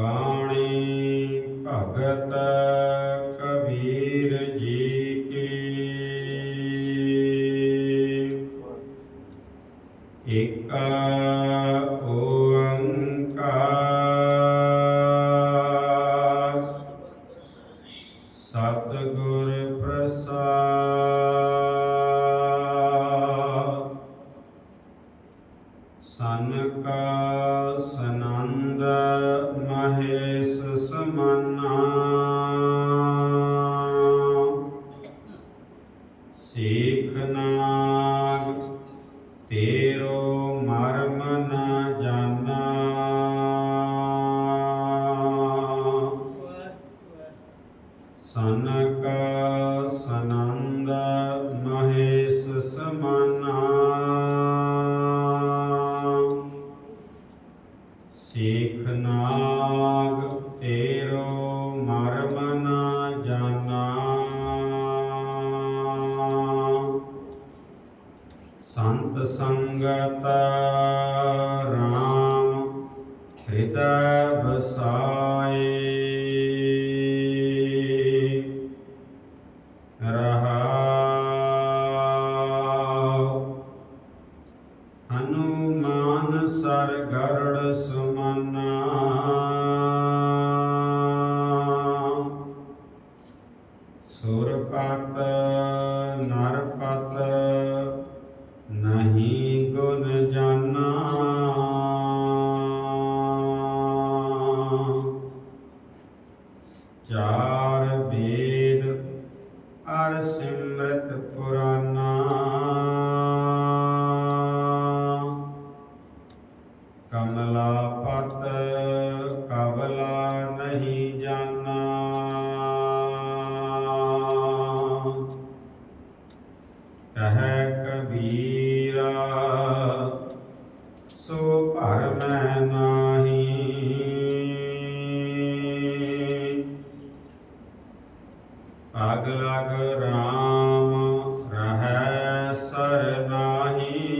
ਬਾਣੀ ਭਗਤ ਕਬੀਰ ਜੀ ਕੀ ਏਕਾ ਓੰਕਾਰ ਸਤਿਗੁਰ ਪ੍ਰਸਾਦ ਸਨਕਾ ਸਨੰਦ ਮਹੇਸ਼ ਸਮਾਨਾ। ਸੇਖ ਨਾਗ ਤੇਰੋ ਮਰਮ ਨ ਜਾਣਾ ਸਨਕ ਸਨੰਦ ਮਹੇਸ਼ ਸਮਾਨਾ। ਨਾਗ ਤੇਰੋ ਮਰਮ ਨ ਜਾਣਾ। ਸੰਤ ਸੰਗਤ ਰਾਮ ਹਿਰਦੈ ਵਸਾਏ। ਰਹਾਉ ਹਨੂਮਾਨ ਸਰ ਸੁਮਨਾ ਸੁਰਪਤ ਨਰਪਤ ਨਹੀਂ ਗੁਣ ਜਾਨਾ। ਚਾਰ ਵੇਦ ਅਰ ਸਿਮਰਤ ਕਹੈ ਕਬੀਰਾ ਸੋ ਭਰ ਮੈਂ ਨਾਹੀ। ਪਗ ਲਗ ਰਾਮ ਰਹੈ ਸਰ ਨਾਹੀ।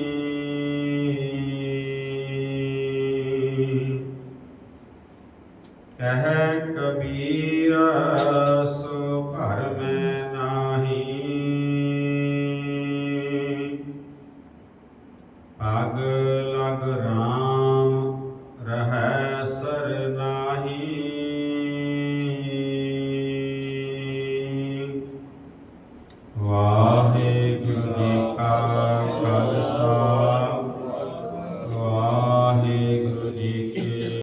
ਕਹੈ ਕਬੀਰਾ ਪਗ ਲਗ ਰਾਮ